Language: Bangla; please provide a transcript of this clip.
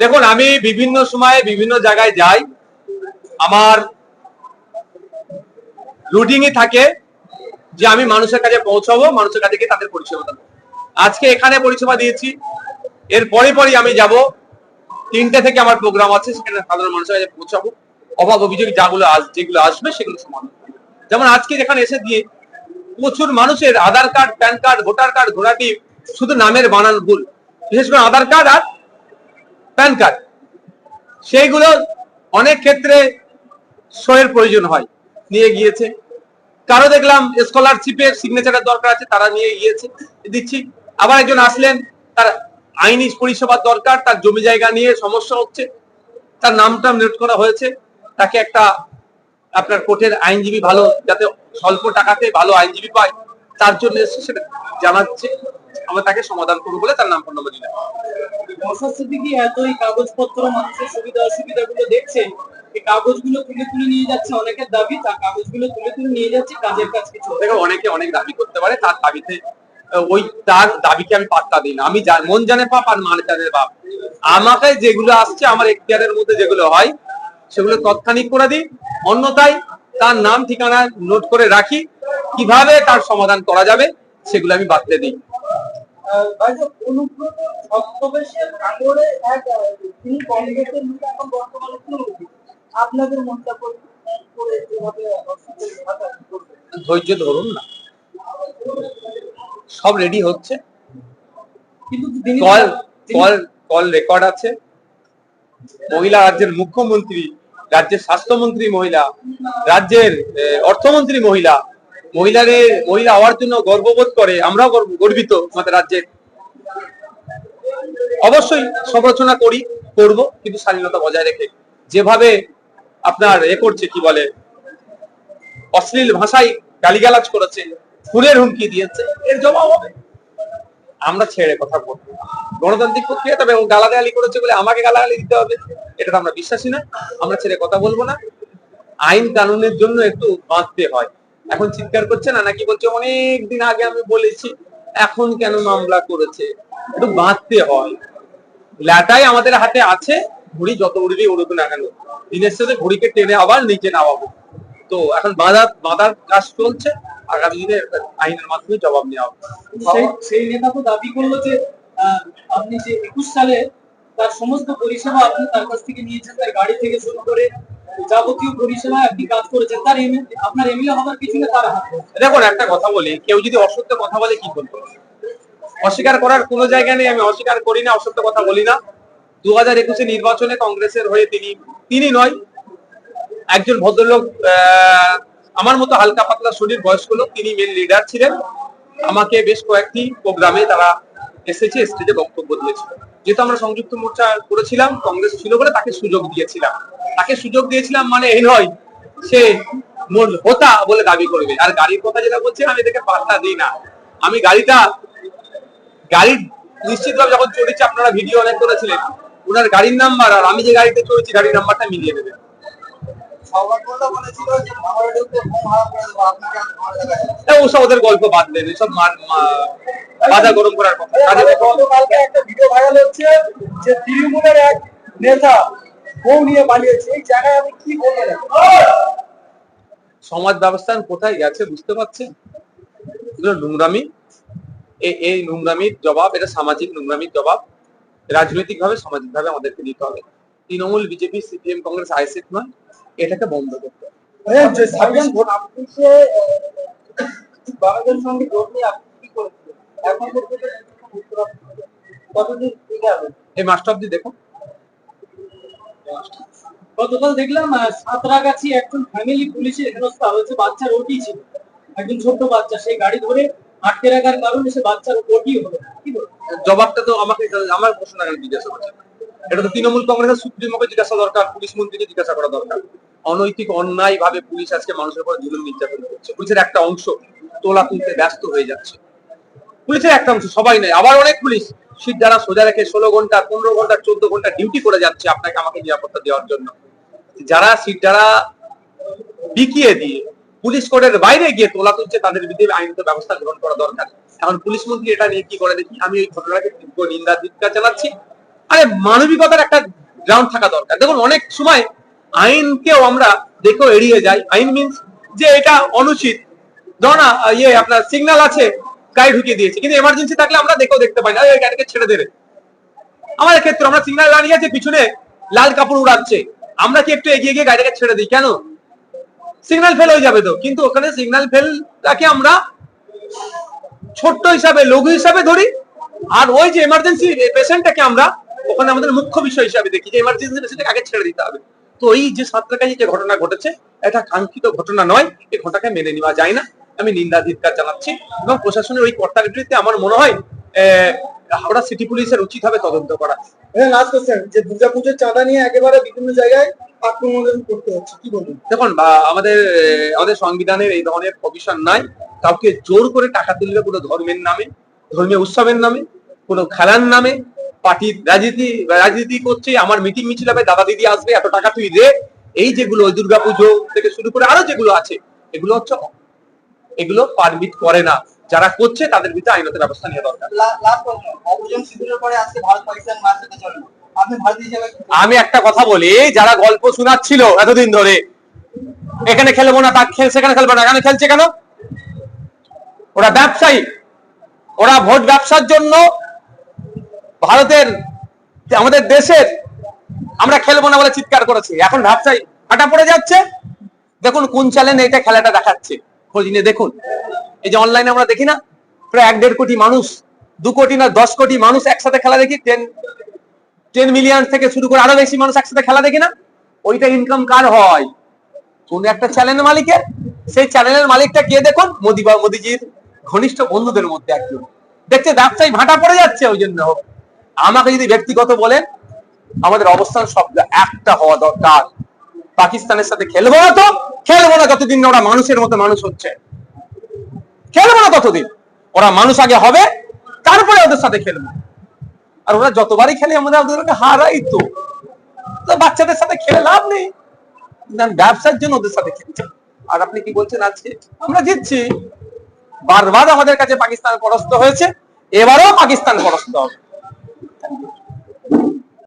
দেখুন, আমি বিভিন্ন সময়ে বিভিন্ন জায়গায় যাই। আমার রুটিনই থাকে যে আমি মানুষের কাছে পৌঁছাবো, মানুষের কাছে গিয়ে তাদের পরিষেবা দেবো। আজকে এখানে পরিষেবা দিয়েছি। এর পরে পরই আমি যাব। তিনটে থেকে আমার প্রোগ্রাম আছে, সেখানে সাধারণ মানুষের কাছে পৌঁছাবো। অভাব অভিযোগ যাগুলো যেগুলো আসবে, সেগুলো সমাধান যেমন আজকে যেখানে এসে দিয়ে প্রচুর মানুষের Aadhaar card, PAN card, voter card ঘোড়াটি শুধু নামের বানান ভুল। বিশেষ করে আধার কার্ড আর প্যান কার্ড। সেইগুলো অনেক ক্ষেত্রে সইয়ের প্রয়োজন হয়, নিয়ে গিয়েছে। কারও দেখলাম স্কলারশিপের সিগনেচারের দরকার আছে, তারা নিয়ে গিয়েছে, দিচ্ছি। আবার একজন আসলেন, তার আইনি পরিষেবার দরকার, তার জমি জায়গা নিয়ে সমস্যা হচ্ছে, তার নামটা নোট করা হয়েছে। তাকে একটা আপনার কোর্টের আইনজীবী ভালো, যাতে স্বল্প টাকাতে ভালো আইনজীবী পায়, তার জন্য সেটা জানাচ্ছে। আমরা তাকে সমাধান করব বলে তার নাম ফোন নম্বর দিলাম। প্রশাসন কি কাগজপত্র মানুষের সুবিধা অসুবিধা গুলো দেখছে এই কাগজগুলো তুলে তুলে নিয়ে যাচ্ছে অনেকের দাবি তার কাগজগুলো তুলে তুলে নিয়ে যাচ্ছে কাজের কাজ কিছু দেখো অনেকে অনেক দাবি করতে পারে তার দাবিতে ওই তার দাবিকে আমি পাত্তা দিই না। আমি মন জানে পাপ আর মান জানে বাপ আমাকে যেগুলো আসছে আমার এখতিয়ারের মধ্যে যেগুলো হয় সেগুলো তৎক্ষণিক করে দিই। অন্যথায় তার নাম ঠিকানা নোট করে রাখি। কীভাবে তার সমাধান করা যাবে সেগুলো আমি বাতলে দিই। অনুব্রত ছদ্মবেশের আঙুলে এক তিনি কংগ্রেসের নেতা এখন বর্তমানে তৃণমূলে। আপনাদের মন্তব্য করে যেভাবে অসুবিধা ভাষা করবে? ধৈর্য ধরুন না। সব রেডি হচ্ছে। কল কল কল রেকর্ড আছে। মহিলা রাজ্যের মুখ্যমন্ত্রী রাজ্যের স্বাস্থ্যমন্ত্রী মহিলা রাজ্যের অর্থমন্ত্রী মহিলা মহিলাদের, মহিলা হওয়ার জন্য গর্ববোধ করে, আমরাও গর্বিত আমাদের রাজ্যের। অবশ্যই সমালোচনা করি, করব, কিন্তু স্বাধীনতা বজায় রেখে। যেভাবে আপনার এ করছে, কি বলে, অশ্লীল ভাষায় গালিগালাজ করেছে খুনের হুমকি দিয়েছে, এর জবাব হবে। আমরা ছেড়ে কথা বলব। গণতান্ত্রিক প্রক্রিয়া তবে গালাগালি করেছে বলে আমাকে গালাগালি দিতে হবে, এটা তো আমরা বিশ্বাসী না, আমরা ছেড়ে কথা বলব না। আইন কানুনের জন্য একটু বাঁধতে হয়। এখন চিৎকার করছে না, নাকি বলছে, অনেক দিন আগে আমি বলেছি, এখন কেন মামলা করেছে? একটু বাঁধতে হয়। ল্যাটাই আমাদের হাতে আছে, ঘুড়ি যত উড়বি উড়ুক না কেন। দিনের সাথে ঘুড়িকে টেনে আবার নিচে নামাবো। তো এখন বাঁধা, বাঁধার কাজ চলছে, আগামী দিনে আইনের মাধ্যমে জবাব নেওয়া হবে। সেই নেতা তো দাবি করল যে আপনি যে একুশ সালে তার সমস্ত পরিষেবা আপনি তার কাছ থেকে নিয়েছেন, তার গাড়ি থেকে শুরু করে দেখুন, একটা কথা বলি, কেউ যদি অসত্য কথা বলে কি করব? অস্বীকার করার জায়গা নেই, আমি অস্বীকার করি না, অসত্য কথা বলি না। দু হাজার একুশে নির্বাচনে কংগ্রেসের হয়ে তিনি তিনি নয়, একজন ভদ্রলোক আমার মতো হালকা পাতলা শরীর বয়স্ক লোক, তিনি মেন লিডার ছিলেন। আমাকে বেশ কয়েকটি প্রোগ্রামে তারা এসেছে স্টেজে বক্তব্য দিয়েছিল। যেহেতু আমরা সংযুক্ত মোর্চা করেছিলাম, কংগ্রেস ছিল বলে তাকে সুযোগ দিয়েছিলাম। তাকে সুযোগ দিয়েছিলাম মানে এই নয় সে হোতা বলে দাবি করবে। আর গাড়ির কথা যেটা বলছি আমি এদেরকে পাত্তা দিই না। আমি গাড়িটা গাড়ি নিশ্চিতভাবে যখন চড়েছি আপনারা ভিডিও অনেক করেছিলেন ওনার গাড়ির নাম্বার আর আমি যে গাড়িতে চড়েছি গাড়ির নাম্বারটা মিলিয়ে দেবো। ওসব ওদের গল্প বাদ দেন এসব মা- মা- গরম করার কথা। কাজে কথা বলুন। গতকালকে একটা ভিডিও ভাইরাল হচ্ছে যে তৃণমূলের এক নেতা বউ নিয়ে পালিয়েছে এই জায়গায় আমি কি বলব? সমাজ ব্যবস্থান কোথায় গেছে বুঝতে পারছেন এগুলো নোংরামি। এই নোংরামির জবাব এটা সামাজিক নোংরামির জবাব। রাজনৈতিক ভাবে সামাজিক ভাবে আমাদেরকে দিতে হবে। Trinamool BJP CPM Congress ISF নয় এটাকে বন্ধ করতে এই মাস্টার দেখুন। গতকাল দেখলাম সাঁতরাগাছি একজন ফ্যামিলি পুলিশের হেনস্থা হয়েছে, বাচ্চার ওটি ছিল। একজন বাচ্চা, সেই গাড়ি ধরে আটকে রাখার কারণে সে বাচ্চার ওটি জবাবটা তো আমাকে আমার আগে জিজ্ঞাসা করছে। এটা তো তৃণমূল কংগ্রেসের সুপ্রিমোকে জিজ্ঞাসা দরকার, পুলিশ মন্ত্রীকে জিজ্ঞাসা করা দরকার। অনৈতিক অন্যায় ভাবে পুলিশ আজকে মানুষের উপর জুলুম নির্যাতন করছে। পুলিশের একটা অংশ তোলা তুলতে ব্যস্ত হয়ে যাচ্ছে। পুলিশের একটা অংশ, সবাই নয়, আবার অনেক পুলিশ। সিট যারা সোজা রেখে ষোলো ঘণ্টা, পনেরো ঘণ্টা, চোদ্দ ঘণ্টা ডিউটি করে যাচ্ছে আপনাকে, আমাকে নিরাপত্তা দেওয়ার জন্য। যারা সিট যারা বিকিয়ে দিয়ে পুলিশ কোর্টের বাইরে গিয়ে তোলা তুলছে, তাদের বিরুদ্ধে আইনত ব্যবস্থা গ্রহণ করা দরকার। এখন পুলিশ মন্ত্রী এটা নিয়ে কি করে দেখি? আমি এই ঘটনাকে তীব্র নিন্দা, ধিক্কার চালাচ্ছি আরে, মানবিকতার একটা গ্রাউন্ড থাকা দরকার। দেখুন, অনেক সময় আইনকেও আমরা দেখেও এড়িয়ে যাই। আইন মিনস যে এটা অনুচিত। ধরো ইয়ে আপনার সিগন্যাল আছে গাড়ি ঢুকিয়ে দিয়েছে। কিন্তু এমার্জেন্সি থাকলে আমরা দেখেও দেখতে পাই না। এই গাড়িকে ছেড়ে দেবে। আমাদের ক্ষেত্রে আমরা সিগন্যাল দাঁড়িয়ে আছে পিছনে লাল কাপড় উড়াচ্ছে, আমরা কি একটু এগিয়ে গিয়ে গাড়িটাকে ছেড়ে দিই? কেন? সিগন্যাল ফেল হয়ে যাবে তো। কিন্তু ওখানে সিগন্যাল ফেলটাকে আমরা ছোট্ট হিসাবে, লঘু হিসাবে ধরি। আর ওই যে এমার্জেন্সি পেশেন্টটাকে আমরা ওখানে আমাদের মুখ্য বিষয় হিসাবে দেখি, যে এমার্জেন্সি পেশেন্টকে আগে ছেড়ে দিতে হবে। তো এই যে সাঁতরাগাছি যে ঘটনা ঘটেছে, এটা কাঙ্ক্ষিত ঘটনা নয়, এই ঘটনাকে মেনে নেওয়া যায় না। আমি নিন্দা ধিক্কার জানাচ্ছি এবং প্রশাসনের ওই কর্তার বিরুদ্ধে আমার মনে হয় হাওড়া সিটি পুলিশের উচিত হবে তদন্ত করা। লাস্ট কোশ্চেন যে দুর্গাপুজোর চাঁদা নিয়ে একেবারে বিভিন্ন জায়গায় আক্রমণ করতে হচ্ছে কি বলবেন? দেখুন আমাদের আমাদের সংবিধানের এই ধরনের প্রভিশন নাই। কাউকে জোর করে টাকা তুলবে কোনো ধর্মের নামে ধর্মীয় উৎসবের নামে কোনো খেলার নামে পার্টির রাজনীতি রাজনীতি করছে আমার মিটিং মিছিল হবে দাদা দিদি আসবে এত টাকা তুই দে। এই যেগুলো দুর্গাপুজো থেকে শুরু করে আরও যেগুলো আছে এগুলো হচ্ছে এগুলো পারমিট করে না। যারা করছে তাদের বিরুদ্ধে আইনত ব্যবস্থা নেওয়া দরকার। আমি একটা কথা বলি যারা গল্প শোনাচ্ছিল এতদিন ধরে এখানে খেলব না তা খেল সেখানে খেলব না এখানে খেলছে কেন? ওরা ব্যবসায়ী। ওরা ভোট ব্যবসার জন্য ভারতের আমাদের দেশের আমরা খেলব না বলে চিৎকার করেছি। এখন ব্যবসায়ী হাঁটা পড়ে যাচ্ছে। দেখুন কোন চ্যানেল এটা খেলাটা দেখাচ্ছে। খোঁজ নিয়ে দেখুন। এই যে অনলাইনে আমরা দেখি না, প্রায় এক দেড় কোটি মানুষ, দু কোটি না দশ কোটি মানুষ একসাথে খেলা দেখি টেন টেন মিলিয়ন থেকে শুরু করে আরও বেশি মানুষ একসাথে খেলা দেখি না। ওইটা ইনকাম কার হয়? কোন একটা চ্যানেলের মালিকের। সেই চ্যানেলের মালিকটা কে দেখুন? মোদি বা মোদিজির ঘনিষ্ঠ বন্ধুদের মধ্যে একজন। দেখছে ব্যবসায়ী ভাটা পড়ে যাচ্ছে, ওই জন্য। আমাকে যদি ব্যক্তিগত বলেন, আমাদের অবস্থান সব একটা হওয়া দরকার। পাকিস্তানের সাথে খেলব না তো? খেলব না যতদিন ওরা মানুষের মতো মানুষ হচ্ছে। খেলব না ততদিন। ওরা মানুষ আগে হবে, তারপরে ওদের সাথে খেলব। আর ওরা যতবারই খেলে, আমাদের ওদেরকে হারাই তো। বাচ্চাদের সাথে খেলে লাভ নেই। ব্যবসার জন্য ওদের সাথে খেলছে। আর আপনি কি বলছেন আজকে? আমরা জিতছি। বারবার আমাদের কাছে পাকিস্তান পরাস্ত হয়েছে। এবারেও পাকিস্তান পরাস্ত হবে।